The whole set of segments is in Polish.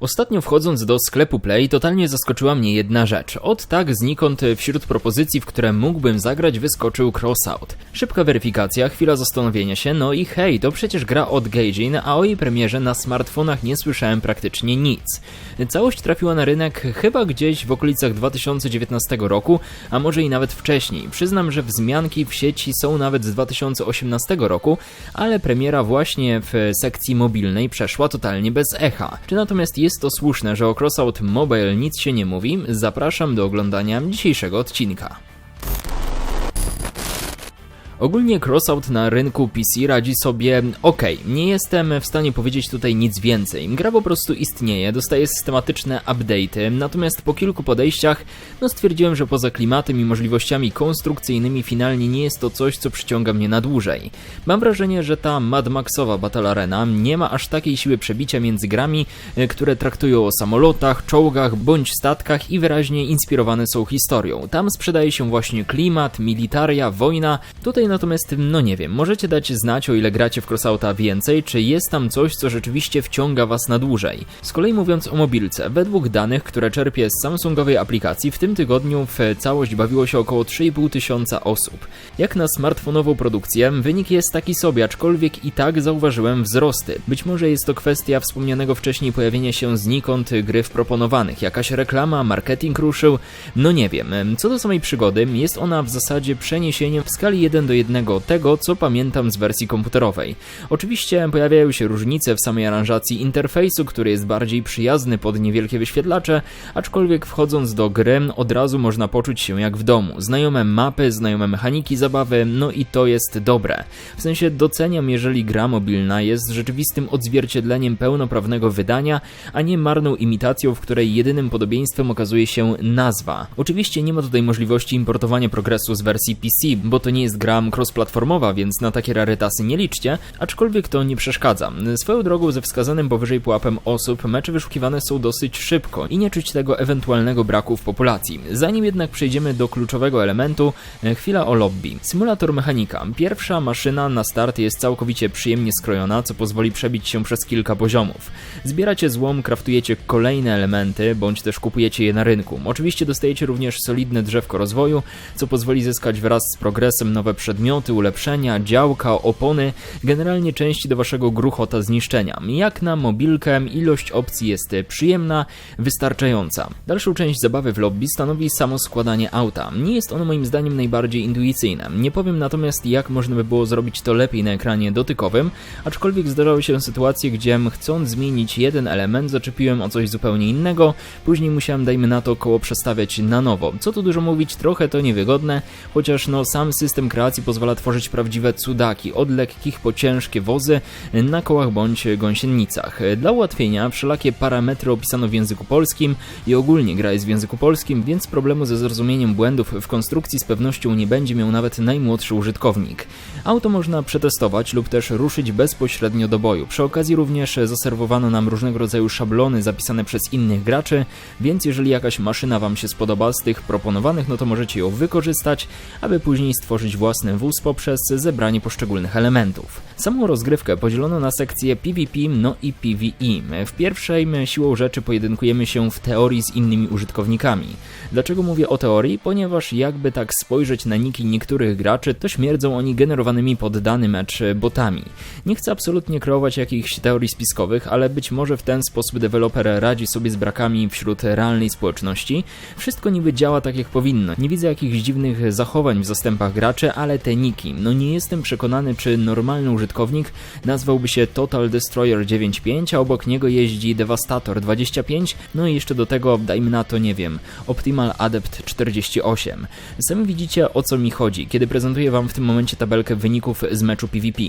Ostatnio wchodząc do sklepu Play, totalnie zaskoczyła mnie jedna rzecz. Od tak znikąd wśród propozycji, w które mógłbym zagrać, wyskoczył Crossout. Szybka weryfikacja, chwila zastanowienia się, no i hej, to przecież gra od Gaijin, a o jej premierze na smartfonach nie słyszałem praktycznie nic. Całość trafiła na rynek chyba gdzieś w okolicach 2019 roku, a może i nawet wcześniej. Przyznam, że wzmianki w sieci są nawet z 2018 roku, ale premiera właśnie w sekcji mobilnej przeszła totalnie bez echa. Czy natomiast jest to słuszne, że o Crossout Mobile nic się nie mówi? Zapraszam do oglądania dzisiejszego odcinka. Ogólnie Crossout na rynku PC radzi sobie ok. Nie jestem w stanie powiedzieć tutaj nic więcej. Gra po prostu istnieje, dostaje systematyczne update'y, natomiast po kilku podejściach no stwierdziłem, że poza klimatem i możliwościami konstrukcyjnymi finalnie nie jest to coś, co przyciąga mnie na dłużej. Mam wrażenie, że ta Mad Maxowa Battle Arena nie ma aż takiej siły przebicia między grami, e, które traktują o samolotach, czołgach bądź statkach i wyraźnie inspirowane są historią. Tam sprzedaje się właśnie klimat, militaria, wojna, tutaj natomiast, no nie wiem, możecie dać znać o ile gracie w Crossouta więcej, czy jest tam coś, co rzeczywiście wciąga was na dłużej. Z kolei mówiąc o mobilce, według danych, które czerpię z Samsungowej aplikacji, w tym tygodniu w całość bawiło się około 3,5 tysiąca osób. Jak na smartfonową produkcję, wynik jest taki sobie, aczkolwiek i tak zauważyłem wzrosty. Być może jest to kwestia wspomnianego wcześniej pojawienia się znikąd gry w proponowanych. Jakaś reklama, marketing ruszył, no nie wiem. Co do samej przygody, jest ona w zasadzie przeniesieniem w skali 1 do jednego tego, co pamiętam z wersji komputerowej. Oczywiście pojawiają się różnice w samej aranżacji interfejsu, który jest bardziej przyjazny pod niewielkie wyświetlacze, aczkolwiek wchodząc do gry od razu można poczuć się jak w domu. Znajome mapy, znajome mechaniki zabawy, no i to jest dobre. W sensie doceniam, jeżeli gra mobilna jest rzeczywistym odzwierciedleniem pełnoprawnego wydania, a nie marną imitacją, w której jedynym podobieństwem okazuje się nazwa. Oczywiście nie ma tutaj możliwości importowania progresu z wersji PC, bo to nie jest gra cross-platformowa, więc na takie rarytasy nie liczcie, aczkolwiek to nie przeszkadza. Swoją drogą ze wskazanym powyżej pułapem osób mecze wyszukiwane są dosyć szybko i nie czuć tego ewentualnego braku w populacji. Zanim jednak przejdziemy do kluczowego elementu, e, chwila o lobby. Symulator mechanika. Pierwsza maszyna na start jest całkowicie przyjemnie skrojona, co pozwoli przebić się przez kilka poziomów. Zbieracie złom, kraftujecie kolejne elementy, bądź też kupujecie je na rynku. Oczywiście dostajecie również solidne drzewko rozwoju, co pozwoli zyskać wraz z progresem nowe przedmioty, ulepszenia, działka, opony, generalnie części do waszego gruchota zniszczenia. Jak na mobilkę ilość opcji jest przyjemna, wystarczająca. Dalszą część zabawy w lobby stanowi samo składanie auta. Nie jest ono moim zdaniem najbardziej intuicyjne. Nie powiem natomiast jak można by było zrobić to lepiej na ekranie dotykowym, aczkolwiek zdarzały się sytuacje, gdzie chcąc zmienić jeden element zaczepiłem o coś zupełnie innego, później musiałem dajmy na to koło przestawiać na nowo. Co tu dużo mówić, trochę to niewygodne, chociaż no sam system kreacji pozwala tworzyć prawdziwe cudaki, od lekkich po ciężkie wozy na kołach bądź gąsienicach. Dla ułatwienia wszelakie parametry opisano w języku polskim i ogólnie gra jest w języku polskim, więc problemu ze zrozumieniem błędów w konstrukcji z pewnością nie będzie miał nawet najmłodszy użytkownik. Auto można przetestować lub też ruszyć bezpośrednio do boju. Przy okazji również zaserwowano nam różnego rodzaju szablony zapisane przez innych graczy, więc jeżeli jakaś maszyna Wam się spodoba z tych proponowanych, no to możecie ją wykorzystać, aby później stworzyć własny wóz poprzez zebranie poszczególnych elementów. Samą rozgrywkę podzielono na sekcje PvP, no i PvE. W pierwszej siłą rzeczy pojedynkujemy się w teorii z innymi użytkownikami. Dlaczego mówię o teorii? Ponieważ jakby tak spojrzeć na niki niektórych graczy, to śmierdzą oni generowanymi pod dany mecz botami. Nie chcę absolutnie kreować jakichś teorii spiskowych, ale być może w ten sposób deweloper radzi sobie z brakami wśród realnej społeczności. Wszystko niby działa tak jak powinno. Nie widzę jakichś dziwnych zachowań w zastępach graczy, ale te niki, no nie jestem przekonany, czy normalny użytkownik nazwałby się Total Destroyer 9.5, a obok niego jeździ Devastator 25, no i jeszcze do tego, dajmy na to, nie wiem, Optimal Adept 48. Sami widzicie o co mi chodzi, kiedy prezentuję Wam w tym momencie tabelkę wyników z meczu PvP.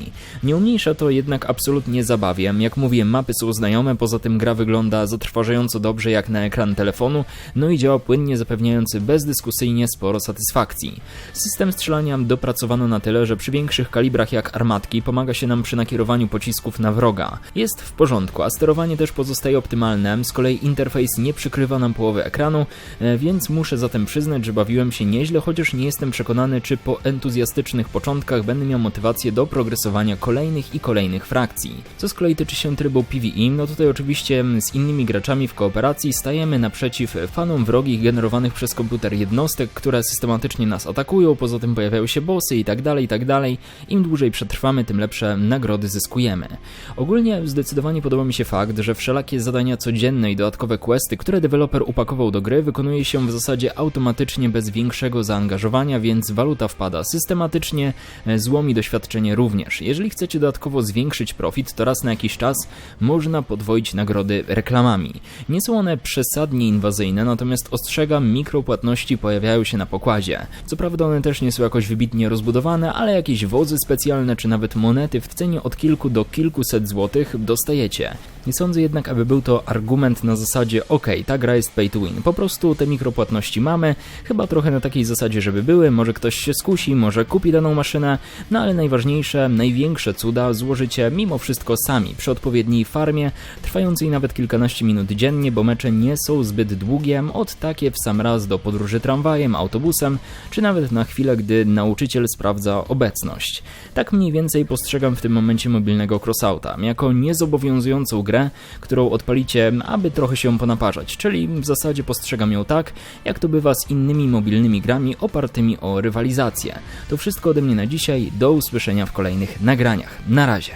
Nie umniejsza to jednak absolutnie zabawie, jak mówię, mapy są znajome, poza tym gra wygląda zatrważająco dobrze jak na ekran telefonu, no i działa płynnie, zapewniając bezdyskusyjnie sporo satysfakcji. System strzelania dopracowany dopasowano na tyle, że przy większych kalibrach jak armatki pomaga się nam przy nakierowaniu pocisków na wroga. Jest w porządku, a sterowanie też pozostaje optymalne, z kolei interfejs nie przykrywa nam połowy ekranu, e, więc muszę zatem przyznać, że bawiłem się nieźle, chociaż nie jestem przekonany, czy po entuzjastycznych początkach będę miał motywację do progresowania kolejnych i kolejnych frakcji. Co z kolei tyczy się trybu PvE, no tutaj oczywiście z innymi graczami w kooperacji stajemy naprzeciw fanom wrogich generowanych przez komputer jednostek, które systematycznie nas atakują, poza tym pojawiają się bossy i tak dalej, i tak dalej. Im dłużej przetrwamy, tym lepsze nagrody zyskujemy. Ogólnie zdecydowanie podoba mi się fakt, że wszelakie zadania codzienne i dodatkowe questy, które deweloper upakował do gry, wykonuje się w zasadzie automatycznie bez większego zaangażowania, więc waluta wpada systematycznie, e, złom i doświadczenie również. Jeżeli chcecie dodatkowo zwiększyć profit, to raz na jakiś czas można podwoić nagrody reklamami. Nie są one przesadnie inwazyjne, natomiast ostrzegam, mikropłatności pojawiają się na pokładzie. Co prawda one też nie są jakoś wybitnie rozbudowane, ale jakieś wozy specjalne czy nawet monety w cenie od kilku do kilkuset złotych dostajecie. Nie sądzę jednak, aby był to argument na zasadzie ok, ta gra jest pay to win. Po prostu te mikropłatności mamy, chyba trochę na takiej zasadzie, żeby były, może ktoś się skusi, może kupi daną maszynę, no ale najważniejsze, największe cuda złożycie mimo wszystko sami, przy odpowiedniej farmie, trwającej nawet kilkanaście minut dziennie, bo mecze nie są zbyt długie, od takie w sam raz do podróży tramwajem, autobusem, czy nawet na chwilę, gdy nauczyciel sprawdza obecność. Tak mniej więcej postrzegam w tym momencie mobilnego crossouta, jako niezobowiązującą grę, którą odpalicie, aby trochę się ponaparzać, czyli w zasadzie postrzegam ją tak, jak to bywa z innymi mobilnymi grami opartymi o rywalizację. To wszystko ode mnie na dzisiaj, do usłyszenia w kolejnych nagraniach. Na razie.